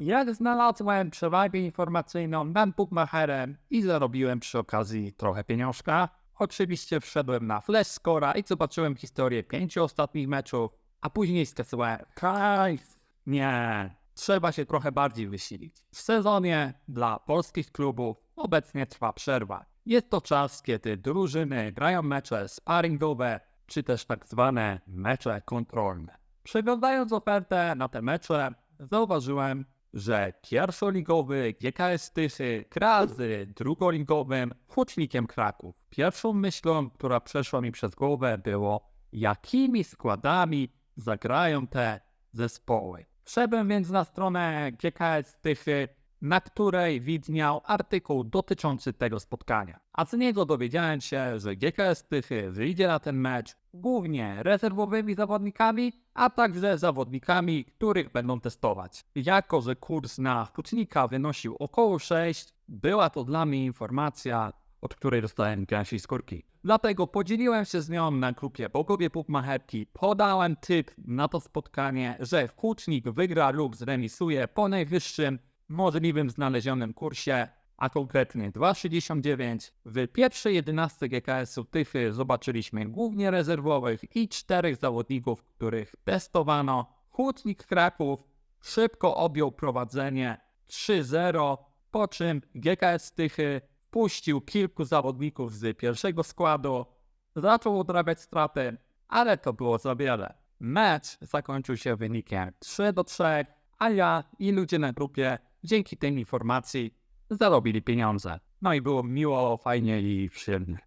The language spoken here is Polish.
Jak znalazłem przewagę informacyjną nad bookmacherem i zarobiłem przy okazji trochę pieniążka, oczywiście wszedłem na Flash Scora i zobaczyłem historię pięciu ostatnich meczów, a później skasowałem hajs. Nie, trzeba się trochę bardziej wysilić. W sezonie dla polskich klubów obecnie trwa przerwa. Jest to czas, kiedy drużyny grają mecze sparingowe, czy też tak zwane mecze kontrolne. Przeglądając ofertę na te mecze, zauważyłem, że pierwszoligowy GKS Tychy gra z drugoligowym Hucznikiem Kraków. Pierwszą myślą, która przeszła mi przez głowę było, jakimi składami zagrają te zespoły. Wszedłem więc na stronę GKS Tychy, na której widniał artykuł dotyczący tego spotkania. A z niego dowiedziałem się, że GKS Tychy wyjdzie na ten mecz głównie rezerwowymi zawodnikami, a także zawodnikami, których będą testować. Jako, że kurs na Hucznika wynosił około 6, była to dla mnie informacja, od której dostałem gęsiej skórki. Dlatego podzieliłem się z nią na grupie Bogowie Pupmacherki, podałem typ na to spotkanie, że Hucznik wygra lub zremisuje po najwyższym możliwym znalezionym kursie, a konkretnie 2,69. W pierwszej 11 GKS-u Tychy zobaczyliśmy głównie rezerwowych i czterech zawodników, których testowano. Hutnik Kraków szybko objął prowadzenie 3-0, po czym GKS Tychy puścił kilku zawodników z pierwszego składu, zaczął odrabiać straty, ale to było za wiele. Mecz zakończył się wynikiem 3 do 3, a ja i ludzie na grupie dzięki tej informacji zarobili pieniądze. No i było miło, fajnie i przyjemnie.